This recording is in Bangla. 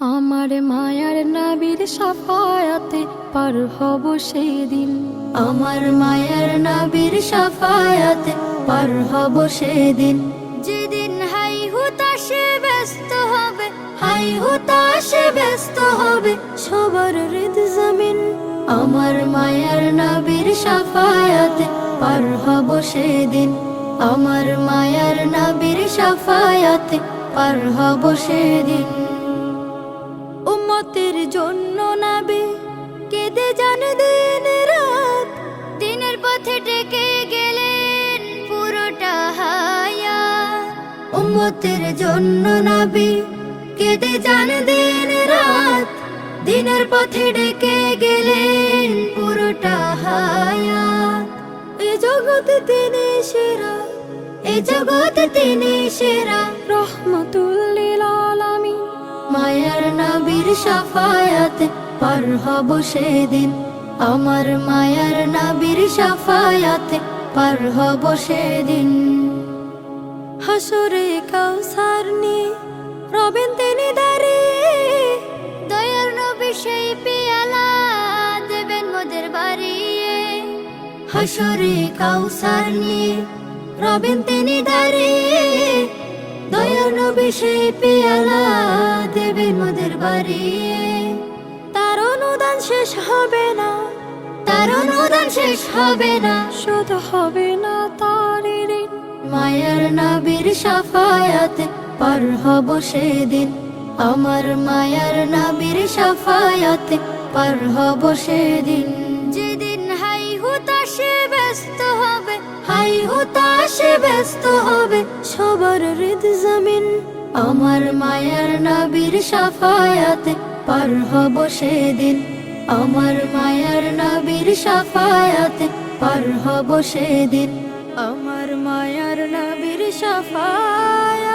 আমার মায়ার নাবির সাফায়াতে পার হব সেই দিন আমার মায়ার নাবির সাফায়াতে পার হব সেদিন। যেদিন হাই হুতাশে ব্যস্ত হবে, হাই হুতাশে ব্যস্ত হবে সবার হৃদ জমিন। আমার মায়ার নবীর সাফায়াতে পার হব সেদিন। আমার মায়ার নাবির সাফায়াতে পার হব সেদিন। জন্য নাবে, কেঁদে যান দিন রাত। দিনের পথে ডেকে গেলেন পুরোটা হায়া উম্মতের জন্য নাবি, কেঁদে যান দিন রাত। দিনের পথে ডেকে গেলেন পুরোটা হায়া এ জগতে তিনি সেরা, এ জগতে তিনি সেরা। রহমতুল্লিল সাফায়াতে পার হব সেদিন। আমার মায়ার নবীর সাফায়াতে পার হব সেদিন। হাসরে কাউসার নিয়ে রবেন তিনি দাঁড়িয়ে দয়ার নবী সেই পিয়ালা দেবেন মোদের বাড়িয়ে। হাসরে কাউসার নিয়ে রবেন তিনি নবী সেই পিয়ালা দেবেন মোদের বাড়িয়ে তার অনুদান শেষ হবে না তার অনুদান শেষ হবে না। শোধ হবে না তার মায়ার নবীর সাফায়াতে পার হব সেদিন। আমার মায়ার নবীর সাফায়াতে পার হব সেদিন। যেদিন হাই হুতাশে ব্যস্ত হবে হাই হুতাশে ব্যস্ত হবে সবার হৃদ জমিন। আমার মায়ার নাবির সাফায়াতে পার হব সেদিন। আমার মায়ার নাবির সাফায়াতে পার হব সেদিন। আমার মায়ার নাবির সাফায়াতে